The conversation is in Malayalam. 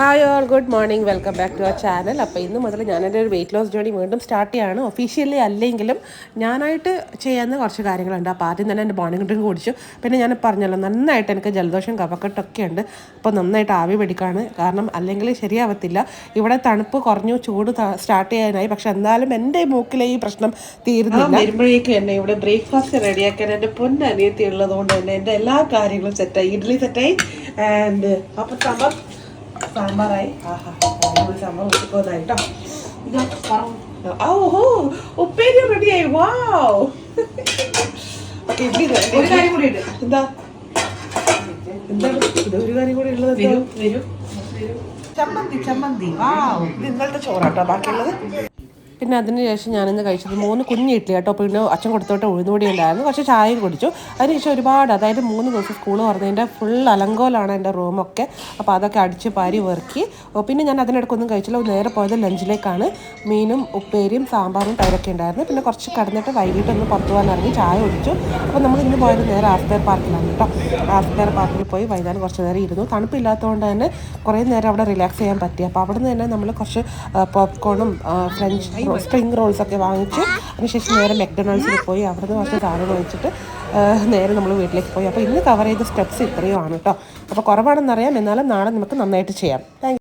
Hi all good morning welcome back to our channel അപ്പോൾ ഇന്ന് മുതൽ ഞാൻ എന്റെ ഒരു വെയിറ്റ് ലോസ് ജേണി വീണ്ടും സ്റ്റാർട്ട് ചെയ്യാണ്. ഒഫീഷ്യലി അല്ലെങ്കിലും ഞാനായിട്ട് ചെയ്യാവുന്ന കുറച്ച് കാര്യങ്ങളുണ്ട്. അപ്പോൾ ആദ്യം തന്നെ എന്റെ മോർണിംഗ് ഡ്രിങ്ക് കുടിച്ചു. പിന്നെ ഞാൻ പറഞ്ഞല്ലോ നന്നായിട്ട് എനിക്ക് ജലദോഷം കഫക്കെട്ടൊക്കെ ഉണ്ട്. അപ്പോൾ നന്നായിട്ട് ആവി പിടിക്കാണ്. കാരണം അല്ലെങ്കിൽ ശരിയാവത്തില്ല. ഇവിടെ തണുപ്പ് കുറഞ്ഞു ചൂട് സ്റ്റാർട്ട് ചെയ്യാനായി. പക്ഷെ എന്നാലും എന്റെ മൂക്കിലെ ഈ പ്രശ്നം തീരുന്നില്ല. വരുമ്പോഴേക്കും എന്നെ ഇവിടെ ബ്രേക്ക്ഫാസ്റ്റ് റെഡിയാക്കാൻ എന്റെ പൊന്നനിയത്തി ഉള്ളതുകൊണ്ട് തന്നെ എന്റെ എല്ലാ കാര്യങ്ങളും സെറ്റായി ഇഡ്ഡലി സെറ്റായി ആൻഡ് അപ്പം സാമ്പാർ സാമ്പാറായി. ആഹാ സാമ്പാർ. ഉച്ചക്കോന്നായി കേട്ടോ ഇതാ പറഞ്ഞു ഓഹോ ഉപ്പേരി റെഡിയായി. വാവ്. ഓക്കെ ഒരു കാര്യം കൂടി ഉണ്ട് എന്താ എന്താണ് ഇത് ഒരു കാര്യം കൂടി ഉള്ളത് എന്താ? വരൂ. ചമ്മന്തി ചമ്മന്തി. വാവ്. ഇത് ഇന്നലത്തെ ചോറാട്ടോ. ബാക്കിയുള്ളത്? പിന്നെ അതിനുശേഷം ഞാനിന്ന് കഴിച്ചത് മൂന്ന് കുഞ്ഞ് ഇഡ്ഡലി കേട്ടോ. പിന്നെ അച്ഛൻ കൊടുത്തോട്ട് ഉഴുന്നുപൊടി ഉണ്ടായിരുന്നു. കുറച്ച് ചായയും കുടിച്ചു. അതിനുശേഷം ഒരുപാട് അതായത് മൂന്ന് ദിവസം സ്കൂൾ തുറന്നതിന്റെ ഫുൾ അലങ്കോലാണ് എന്റെ റൂമൊക്കെ അപ്പോൾ അതൊക്കെ അടിച്ച് പാരി വെറുക്കി. പിന്നെ ഞാൻ അതിനിടയ്ക്കൊന്നും കഴിച്ചില്ല. നേരെ പോയത് ലഞ്ചിലേക്കാണ്. മീനും ഉപ്പേരിയും സാമ്പാറും തൈരൊക്കെ ഉണ്ടായിരുന്നു. പിന്നെ കുറച്ച് കടന്നിട്ട് വൈകിട്ട് ഒന്ന് പുറത്തു പോകാൻ ഇറങ്ങി ചായ കുടിച്ചു. അപ്പോൾ നമ്മൾ ഇന്ന് പോയത് നേരെ ആസ്തേർ പാർക്കിലാണ് കേട്ടോ. ആസ്തേർ പാർക്കിൽ പോയി വൈകുന്നേരം കുറച്ച് നേരം ഇരുന്നു. തണുപ്പില്ലാത്തതുകൊണ്ട് തന്നെ കുറേ നേരം അവിടെ റിലാക്സ് ചെയ്യാൻ പറ്റി. അപ്പോൾ അവിടെ നിന്ന് തന്നെ നമ്മൾ കുറച്ച് പോപ്കോണും ഫ്രഞ്ച് സ്പ്രിംഗ് റോൾസ് ഒക്കെ വാങ്ങിച്ച്. അതിനുശേഷം നേരെ മെക്ഡൊണാൾഡ്സിൽ പോയി. അവിടുന്ന് കുറച്ച് സാധനം വാങ്ങിച്ചിട്ട് നേരെ നമ്മൾ വീട്ടിലേക്ക് പോയി. അപ്പോൾ ഇന്ന് കവർ ചെയ്ത സ്റ്റെപ്സ് ഇത്രയും ആണ് കേട്ടോ. അപ്പോൾ കുറവാണെന്നറിയാം. എന്നാലും നാളെ നമുക്ക് നന്നായിട്ട് ചെയ്യാം. താങ്ക്